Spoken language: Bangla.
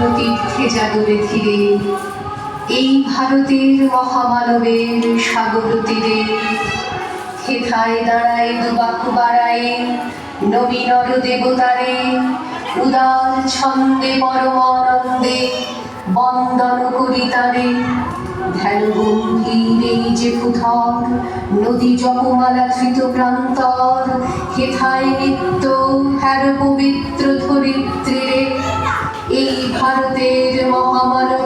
মাঠে জাগরে ধীরে এই ভারতের মহামানবের সাগর তীরে হেথায় দাঁড়ায় দুবাকু বাড়ায় নবীনর দেবতারে। উদার ছন্দে পরমানন্দে বন্দন করি তারে। ধ্যান গম্ভীর এই যে ফুথর নদী জপমালা ধৃত প্রান্তর। হেথায় নিত্য হ্যার পবিত্র ধরিত্রীরে এই